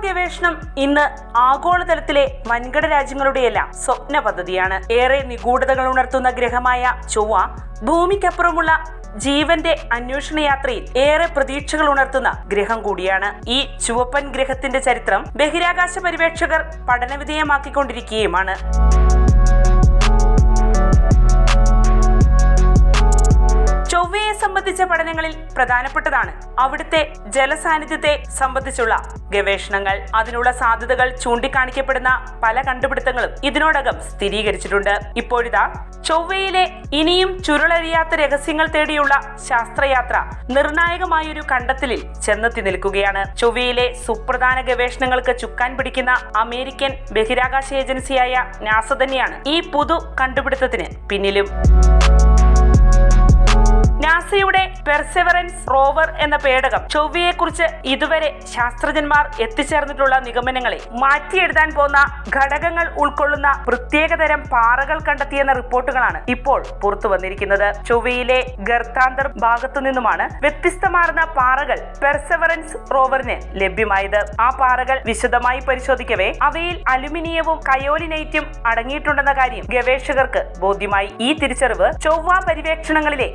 ഗവേഷണം ഇന്ന് ആഗോളതലത്തിലെ വൻകിട രാജ്യങ്ങളുടെയെല്ലാം സ്വപ്ന പദ്ധതിയാണ്. ഏറെ നിഗൂഢതകൾ ഉണർത്തുന്ന ഗ്രഹമായ ചൊവ്വ ഭൂമിക്കപ്പുറമുള്ള ജീവന്റെ അന്വേഷണ യാത്രയിൽ ഏറെ പ്രതീക്ഷകൾ ഉണർത്തുന്ന ഗ്രഹം കൂടിയാണ്. ഈ ചുവപ്പൻ ഗ്രഹത്തിന്റെ ചരിത്രം ബഹിരാകാശ പര്യവേക്ഷകർ പഠനവിധേയമാക്കിക്കൊണ്ടിരിക്കുകയുമാണ്. സംബന്ധിച്ച പഠനങ്ങളിൽ പ്രധാനപ്പെട്ടതാണ് അവിടുത്തെ ജലസാന്നിധ്യത്തെ സംബന്ധിച്ചുള്ള ഗവേഷണങ്ങൾ. അതിനുള്ള സാധ്യതകൾ ചൂണ്ടിക്കാണിക്കപ്പെടുന്ന പല കണ്ടുപിടുത്തങ്ങളും ഇതിനോടകം സ്ഥിരീകരിച്ചിട്ടുണ്ട്. ഇപ്പോഴിതാ ചൊവ്വയിലെ ഇനിയും ചുരുളഴിയാത്ത രഹസ്യങ്ങൾ തേടിയുള്ള ശാസ്ത്രയാത്ര നിർണായകമായൊരു കണ്ടെത്തലിൽ ചെന്നെത്തി നിൽക്കുകയാണ്. ചൊവ്വയിലെ സുപ്രധാന ഗവേഷണങ്ങൾക്ക് ചുക്കാൻ പിടിക്കുന്ന അമേരിക്കൻ ബഹിരാകാശ ഏജൻസിയായ നാസ തന്നെയാണ് ഈ പുതു കണ്ടുപിടുത്തത്തിന് പിന്നിലും. നാസയുടെ പെർസെവറൻസ് റോവർ എന്ന പേടകം ചൊവ്വയെക്കുറിച്ച് ഇതുവരെ ശാസ്ത്രജ്ഞന്മാർ എത്തിച്ചേർന്നിട്ടുള്ള നിഗമനങ്ങളെ മാറ്റിയെഴുതാൻ പോന്ന ഘടകങ്ങൾ ഉൾക്കൊള്ളുന്ന പ്രത്യേകതരം പാറകൾ കണ്ടെത്തിയെന്ന റിപ്പോർട്ടുകളാണ് ഇപ്പോൾ പുറത്തു വന്നിരിക്കുന്നത്. ചൊവ്വയിലെ ഗർത്താന്തർ ഭാഗത്തു നിന്നുമാണ് വ്യത്യസ്തമാർന്ന പാറകൾ പെർസെവറൻസ് റോവറിന് ലഭ്യമായത്. ആ പാറകൾ വിശദമായി പരിശോധിക്കവേ അവയിൽ അലുമിനിയവും കയോലിനൈറ്റും അടങ്ങിയിട്ടുണ്ടെന്ന കാര്യം ഗവേഷകർക്ക് ബോധ്യമായി. ഈ തിരിച്ചറിവ് ചൊവ്വ പര്യവേക്ഷണങ്ങളിലെ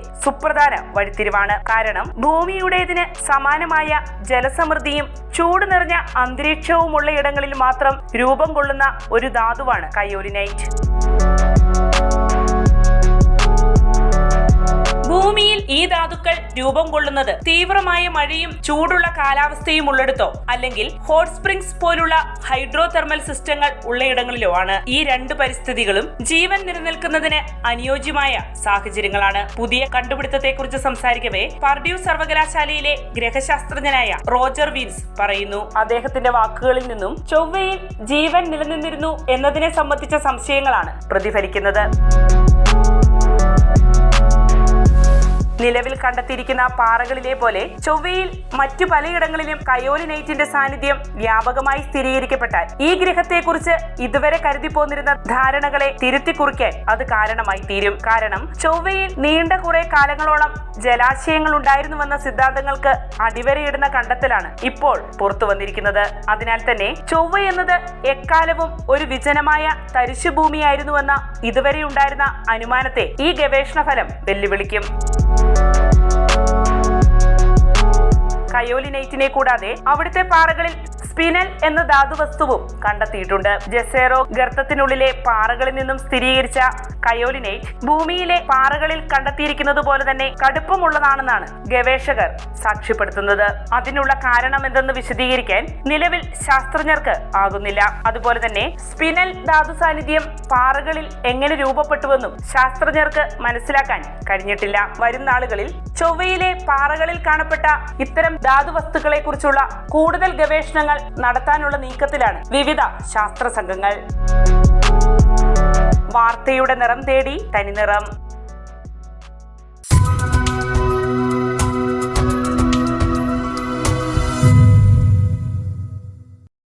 സുപ്രധാന വഴിത്തിരിവാണ്. കാരണം ഭൂമിയുടേതിന് സമാനമായ ജലസമൃദ്ധിയും ചൂട് നിറഞ്ഞ അന്തരീക്ഷവുമുള്ള ഇടങ്ങളിൽ മാത്രം രൂപം കൊള്ളുന്ന ഒരു ധാതുവാണ് കയോലിനൈറ്റ്. രൂപം കൊള്ളുന്നത് തീവ്രമായ മഴയും ചൂടുള്ള കാലാവസ്ഥയും ഉള്ളിടത്തോ അല്ലെങ്കിൽ ഹോട്ട് സ്പ്രിങ്സ് പോലുള്ള ഹൈഡ്രോ തെർമൽ സിസ്റ്റങ്ങൾ ഉള്ളയിടങ്ങളിലോ ആണ് ഈ രണ്ട് പരിസ്ഥിതികളും ജീവൻ നിലനിൽക്കുന്നതിന് അനുയോജ്യമായ സാഹചര്യങ്ങളാണ്. പുതിയ കണ്ടുപിടുത്തത്തെക്കുറിച്ച് സംസാരിക്കവേ പർഡ്യൂ സർവകലാശാലയിലെ ഗ്രഹശാസ്ത്രജ്ഞനായ റോജർ വീൻസ് പറയുന്നു. അദ്ദേഹത്തിന്റെ വാക്കുകളിൽ നിന്നും ചൊവ്വയിൽ ജീവൻ നിലനിന്നിരുന്നു എന്നതിനെ സംബന്ധിച്ച സംശയങ്ങളാണ് പ്രതിഫലിക്കുന്നത്. നിലവിൽ കണ്ടെത്തിയിരിക്കുന്ന പാറകളിലെ പോലെ ചൊവ്വയിൽ മറ്റു പലയിടങ്ങളിലും കയോലിനൈറ്റിന്റെ സാന്നിധ്യം വ്യാപകമായി സ്ഥിരീകരിക്കപ്പെട്ടാൽ ഈ ഗ്രഹത്തെക്കുറിച്ച് ഇതുവരെ കരുതി പോന്നിരുന്ന ധാരണകളെ തിരുത്തി കുറിക്കാൻ അത് കാരണമായി തീരും. കാരണം ചൊവ്വയിൽ നീണ്ട കുറെ കാലങ്ങളോളം ജലാശയങ്ങൾ ഉണ്ടായിരുന്നുവെന്ന സിദ്ധാന്തങ്ങൾക്ക് അടിവരയിടുന്ന കണ്ടെത്തലാണ് ഇപ്പോൾ പുറത്തു വന്നിരിക്കുന്നത്. അതിനാൽ തന്നെ ചൊവ്വ എന്നത് എക്കാലവും ഒരു വിജനമായ തരിശുഭൂമിയായിരുന്നുവെന്ന ഇതുവരെ ഉണ്ടായിരുന്ന അനുമാനത്തെ ഈ ഗവേഷണ ഫലം വെല്ലുവിളിക്കും. കയോലിനൈറ്റിനെ കൂടാതെ അവിടുത്തെ പാറകളിൽ സ്പിനൽ എന്ന ധാതുവസ്തുവും കണ്ടെത്തിയിട്ടുണ്ട്. ജെസേറോ ഗർത്തത്തിനുള്ളിലെ പാറകളിൽ നിന്നും സ്ഥിരീകരിച്ച കയോലിനേറ്റ് ഭൂമിയിലെ പാറകളിൽ കണ്ടെത്തിയിരിക്കുന്നത് പോലെ തന്നെ കടുപ്പമുള്ളതാണെന്നാണ് ഗവേഷകർ സാക്ഷ്യപ്പെടുത്തുന്നത്. അതിനുള്ള കാരണം എന്തെന്ന് വിശദീകരിക്കാൻ നിലവിൽ ശാസ്ത്രജ്ഞർക്ക് ആകുന്നില്ല. അതുപോലെ തന്നെ സ്പിനൽ ധാതു സാന്നിധ്യം പാറകളിൽ എങ്ങനെ രൂപപ്പെട്ടുവെന്നും ശാസ്ത്രജ്ഞർക്ക് മനസ്സിലാക്കാൻ കഴിഞ്ഞിട്ടില്ല. വരും നാളുകളിൽ ചൊവ്വയിലെ പാറകളിൽ കാണപ്പെട്ട ഇത്തരം ധാതുവസ്തുക്കളെ കുറിച്ചുള്ള കൂടുതൽ ഗവേഷണങ്ങൾ നടത്താനുള്ള നീക്കത്തിലാണ് വിവിധ ശാസ്ത്ര സംഘങ്ങൾ വാർത്തയുടെ നിറം തേടി തനിനിറം.